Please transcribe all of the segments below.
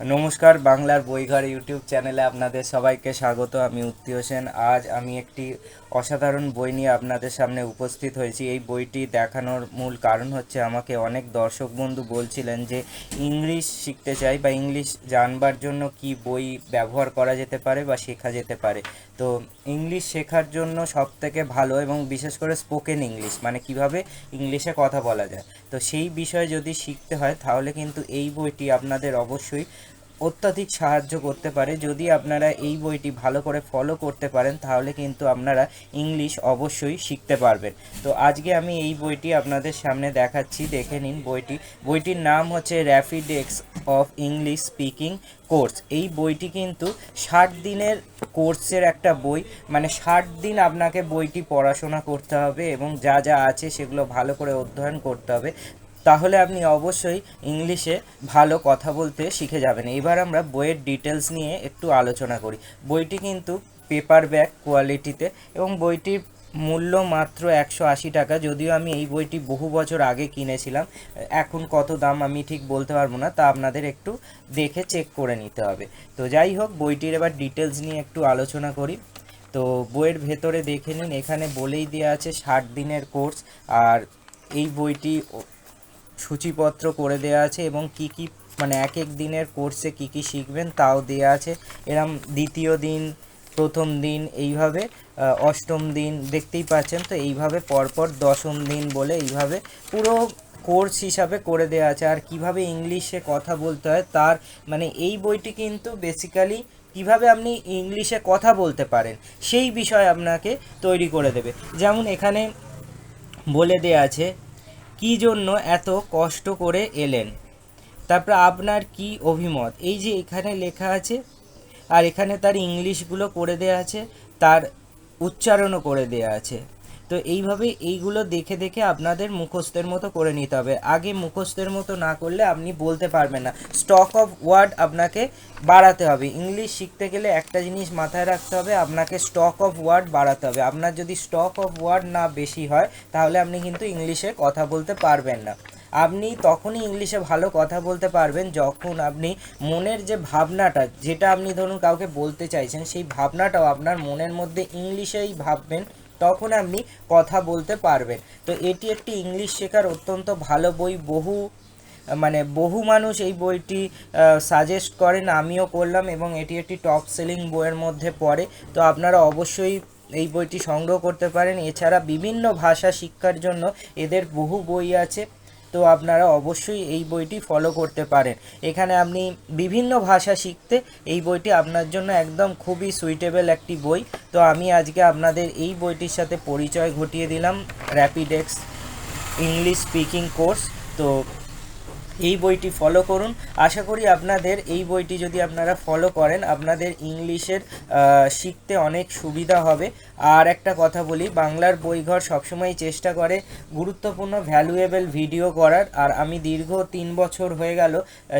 নমস্কার, বাংলার বইঘর ইউটিউব চ্যানেলে আপনাদের সবাইকে স্বাগত। আমি উত্তি হোসেন। আজ আমি একটি অসাধারণ বই নিয়ে আপনাদের সামনে উপস্থিত হয়েছি। এই বইটি দেখানোর মূল কারণ হচ্ছে আমাকে অনেক দর্শক বন্ধু বলছিলেন যে, ইংলিশ শিখতে চাই বা ইংলিশ জানবার জন্য কি বই ব্যবহার করা যেতে পারে বা শেখা যেতে পারে। তো ইংলিশ শেখার জন্য সব থেকে ভালো এবং বিশেষ করে স্পোকেন ইংলিশ মানে কীভাবে ইংলিশে কথা বলা যায়। তো সেই বিষয়ে যদি শিখতে হয়, তাহলে কিন্তু এই বইটি আপনাদের অবশ্যই অত্যাধিক সাহায্য করতে পারে। যদি আপনারা এই বইটি ভালো করে ফলো করতে পারেন, তাহলে কিন্তু আপনারা ইংলিশ অবশ্যই শিখতে পারবেন। তো আজকে আমি এই বইটি আপনাদের সামনে দেখাচ্ছি, দেখে নিন বইটি। বইটির নাম হচ্ছে Rapidex of English speaking course এই বইটি কিন্তু ষাট দিনের কোর্সের একটা বই। মানে ষাট দিন আপনাকে বইটি পড়াশোনা করতে হবে এবং যা যা আছে সেগুলো ভালো করে অধ্যয়ন করতে হবে। তাহলে আপনি অবশ্যই ইংলিশে ভালো কথা বলতে শিখে যাবেন। এবার আমরা বইয়ের ডিটেলস নিয়ে একটু আলোচনা করি। বইটি কিন্তু পেপার ব্যাক কোয়ালিটিতে এবং বইটির মূল্য মাত্র একশো আশি টাকা। যদিও আমি এই বইটি বহু বছর আগে কিনেছিলাম, এখন কত দাম আমি ঠিক বলতে পারব না, তা আপনাদের একটু দেখে চেক করে নিতে হবে। তো যাই হোক, বইটির এবার ডিটেলস নিয়ে একটু আলোচনা করি। তো বইয়ের ভেতরে দেখে নিন, এখানে বলেই দেওয়া আছে ষাট দিনের কোর্স, আর এই বইটি সূচিপত্র করে দেওয়া আছে এবং কি কি মানে এক এক দিনের কোর্সে কি কি শিখবেন তাও দেওয়া আছে। এরম দ্বিতীয় দিন প্রথম দিন এইভাবে অষ্টম দিন দেখতেই পাচ্ছেন, তো এইভাবে পরপর দশম দিন বলে এইভাবে পুরো কোর্স হিসাবে করে দেওয়া আছে। আর কীভাবে ইংলিশে কথা বলতে হয়, তার মানে এই বইটি কিন্তু বেসিক্যালি কীভাবে আপনি ইংলিশে কথা বলতে পারেন, সেই বিষয় আপনাকে তৈরি করে দেবে। যেমন এখানে বলে দেয়া আছে, কি জন্য এত কষ্ট করে এলেন? তারপর আপনার কি অভিমত? এই যে এখানে লেখা আছে আর এখানে তার ইংলিশগুলো করে দেয়া আছে, তার উচ্চারণও করে দেয়া আছে। তো এইভাবে এইগুলো দেখে দেখে আপনাদের মুখস্থের মতো করে নিতে হবে। আগে মুখস্থের মতো না করলে আপনি বলতে পারবেন না। স্টক অফ ওয়ার্ড আপনাকে বাড়াতে হবে। ইংলিশ শিখতে গেলে একটা জিনিস মাথায় রাখতে হবে, আপনাকে স্টক অফ ওয়ার্ড বাড়াতে হবে। আপনার যদি স্টক অফ ওয়ার্ড না বেশি হয়, তাহলে আপনি কিন্তু ইংলিশে কথা বলতে পারবেন না। আপনি তখনই ইংলিশে ভালো কথা বলতে পারবেন যখন আপনি মনের যে ভাবনাটা, যেটা আপনি ধরুন কাউকে বলতে চাইছেন, সেই ভাবনাটাও আপনার মনের মধ্যে ইংলিশেই ভাববেন, তখন আপনি কথা বলতে পারবেন। তো এটি একটি ইংলিশ শেখার অত্যন্ত ভালো বই, বহু মানে বহু মানুষ এই বইটি সাজেস্ট করেন, আমিও করলাম এবং এটি একটি টপ সেলিং বইয়ের মধ্যে পড়ে। তো আপনারা অবশ্যই এই বইটি সংগ্রহ করতে পারেন। এছাড়া বিভিন্ন ভাষা শিক্ষার জন্য এদের বহু বই আছে। তো আপনারা অবশ্যই এই বইটি ফলো করতে পারেন। এখানে আপনি বিভিন্ন ভাষা শিখতে এই বইটি আপনার জন্য একদম খুবই সুইটেবল একটি বই। তো আমি আজকে আপনাদের এই বইটির সাথে পরিচয় ঘটিয়ে দিলাম র্যাপিডেক্স ইংলিশ স্পিকিং কোর্স তো এই বইটি ফলো করুন। আশা করি আপনাদের এই বইটি যদি আপনারা ফলো করেন, আপনাদের ইংলিশের শিখতে অনেক সুবিধা হবে। আর একটা কথা বলি, বাংলার বইঘর সবসময় চেষ্টা করে গুরুত্বপূর্ণ ভ্যালুয়েবল ভিডিও করার। আর আমি দীর্ঘ তিন বছর হয়ে গেল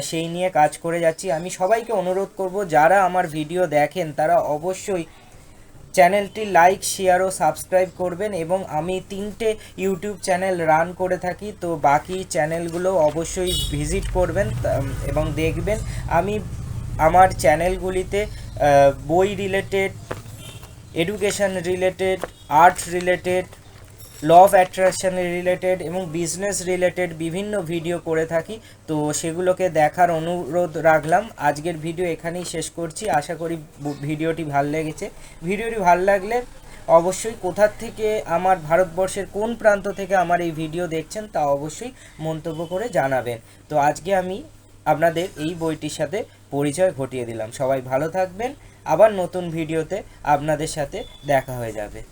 সেই নিয়ে কাজ করে যাচ্ছি। আমি সবাইকে অনুরোধ করব, যারা আমার ভিডিও দেখেন, তারা অবশ্যই চ্যানেলটি লাইক, শেয়ার ও সাবস্ক্রাইব করবেন এবং আমি তিনটে ইউটিউব চ্যানেল রান করে থাকি, তো বাকি চ্যানেলগুলো অবশ্যই ভিজিট করবেন এবং দেখবেন। আমি আমার চ্যানেলগুলিতে বই related education related art related law of attraction related এবং বিজনেস রিলেটেড বিভিন্ন ভিডিও করে থাকি। তো সেগুলোকে দেখার অনুরোধ রাখলাম। আজকের ভিডিও এখানেই শেষ করছি। আশা করি ভিডিওটি ভালো লেগেছে। ভিডিওটি ভালো লাগলে অবশ্যই কোথার থেকে আমার ভারতবর্ষের কোন প্রান্ত থেকে আমার এই ভিডিও দেখছেন তা অবশ্যই মন্তব্য করে জানাবেন। তো আজকে আমি আপনাদের এই বইটির সাথে পরিচয় ঘটিয়ে দিলাম। সবাই ভালো থাকবেন। আবার নতুন ভিডিওতে আপনাদের সাথে দেখা হয়ে যাবে।